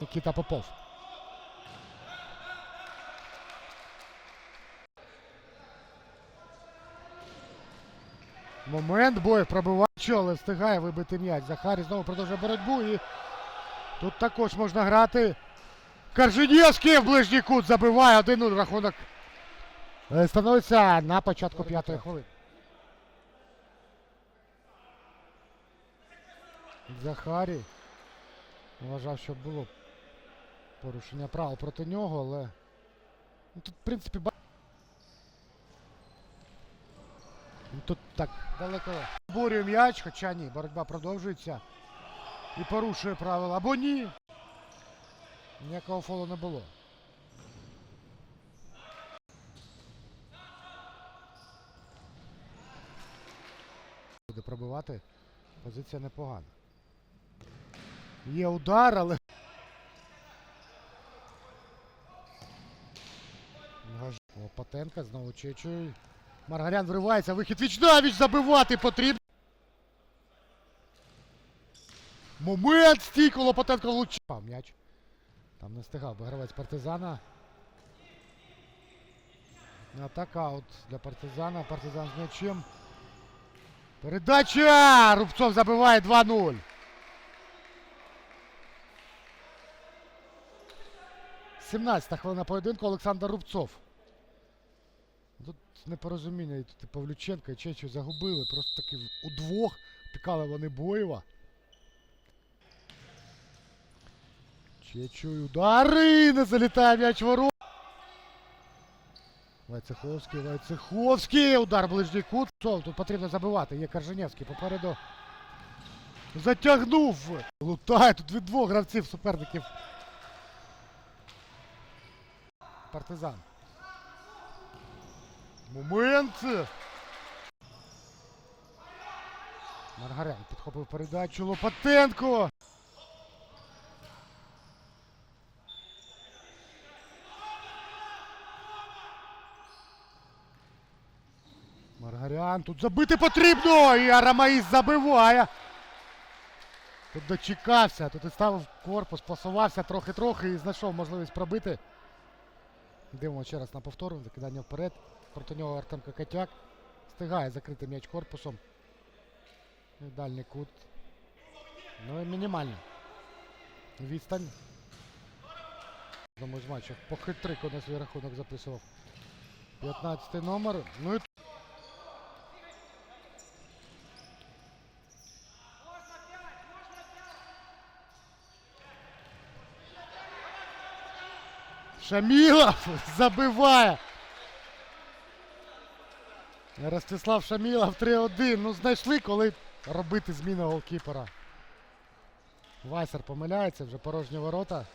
Микита Попов. Момент бой пробиває, але встигає вибити м'яч. Захарій знову продовжує боротьбу і тут також можна грати. Каржинєвський в ближній кут забиває 1-0 рахунок. е, Становиться на початку п'ятої хвилини. Захарій. Вважав, що було порушення права проти нього, але. Ну, тут, в принципі, ба... Ну, Тут так далеко. Борює м'яч, хоча ні, боротьба продовжується. І порушує правила. Або ні. Ніякого фолу не було. Буде пробивати. Позиція непогана. Є удар, але. Гаж- знову Чечуй. Маргарян вривається, вихід віч навіч забивати потрібно. Момент стійко Лопатенко влучав м'яч. Там не встигав би гравець партизана. Атака для партизана. Партизан з м'ячем. Передача! Рубцов забиває 2-0. Сімнадцята хвилина поєдинку Олександр Рубцов. Непорозуміння тут Павлюченка, і Чечу загубили. Просто таки удвох пікали вони Боєва. Чечу удари! Не залітає м'яч ворот. Вайцеховський, Вайцеховський! Удар ближній кут. Тут потрібно забивати. Є Карженєвський попереду. Затягнув! Лутає тут від двох гравців суперників. Партизан. Момент! Маргарян підхопив передачу. Лопатенко! Маргарян, тут забити потрібно! І Арамаїс забиває. Тут дочекався, тут і ставив корпус, пасувався трохи-трохи і знайшов можливість пробити. Дивимося ще раз на повтор, закидання вперед. Проти нього Артемко Котяк. Встигає закрити м'яч корпусом. І дальній кут. Ну і мінімальна. Відстань. Тому з матчів по хитрику на свій рахунок записував. 15 номер. Ну і Шамілов забиває. Ростислав Шамілов 3-1. Ну, знайшли, коли робити зміну голкіпера. Вайсер помиляється, вже порожні ворота.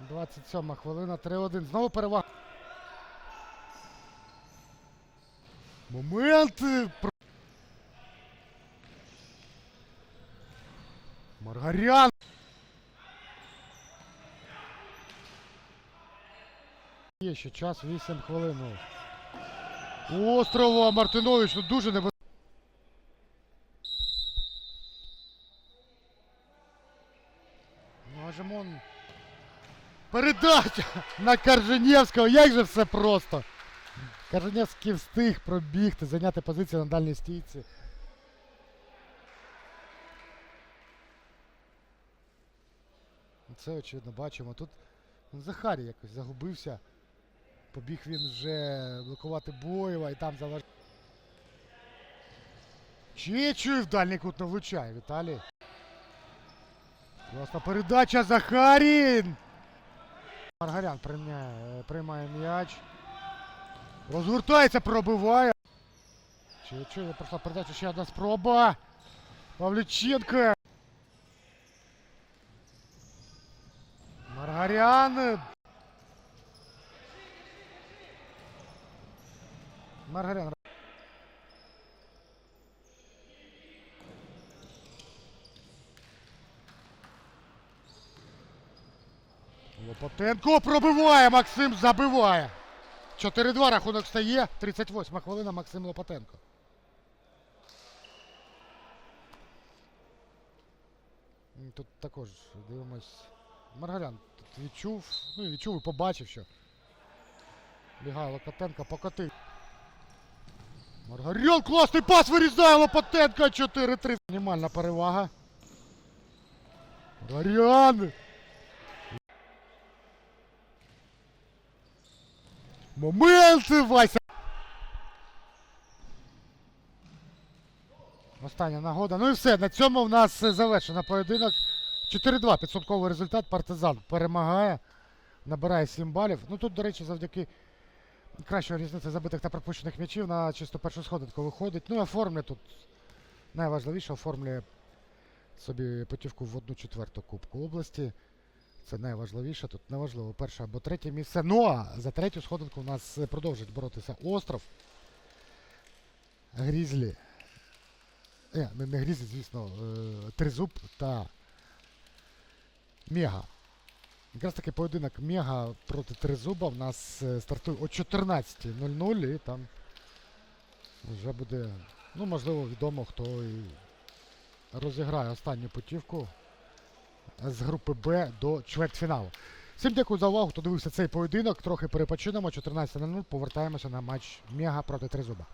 27 хвилина, 3-1. Знову перевага. Момент. Маргарян. Є ще час 8 хвилин. Острова Мартинович, ну дуже небезпечно. Ну. Передача на Карженєвського. Як же все просто. Карженєвський встиг пробігти, зайняти позицію на дальній стійці. Це очевидно бачимо. Тут Захарій якось загубився. Побіг він вже блокувати Боєва і там заваж... Чечуєв дальній кут не влучає, Віталій. Класна передача Захарін! Маргарян приймає, приймає м'яч. Розгортається, пробиває. Чечуєв пройшла передача, ще одна спроба. Павлюченко. Маргарян. Маргарян. Лопатенко пробиває, Максим забиває. 4-2 рахунок стає. 38 хвилина Максим Лопатенко. Тут також дивимось. Маргарян тут відчув, ну і відчув і побачив, що. Бігає Лопатенко, покотив. Маргарян, класний пас вирізає Лопатенко 4-3. Мінімальна перевага. Маргарян! Моменти, Вася! Остання нагода. Ну і все. На цьому в нас завершено поєдинок. 4-2. Підсумковий результат. Партизан перемагає. Набирає 7 балів. Ну тут, до речі, завдяки кращої різниці забитих та пропущених м'ячів на чисто першу сходинку виходить. Ну і оформлює тут найважливіше оформлює собі путівку в одну четверту Кубку області. Це найважливіше. Тут неважливо перше або третє місце. Ну а за третю сходинку у нас продовжить боротися остров. Грізлі. Е, не, не Грізлі, звісно, е, Тризуб та Мега. Якраз таки поєдинок Мега проти Тризуба в нас е, стартує о 14.00 і там вже буде, ну, можливо, відомо, хто і розіграє останню путівку з групи Б до чвертьфіналу. Всім дякую за увагу, хто дивився цей поєдинок. Трохи перепочинемо. 14.00 повертаємося на матч Мега проти Тризуба.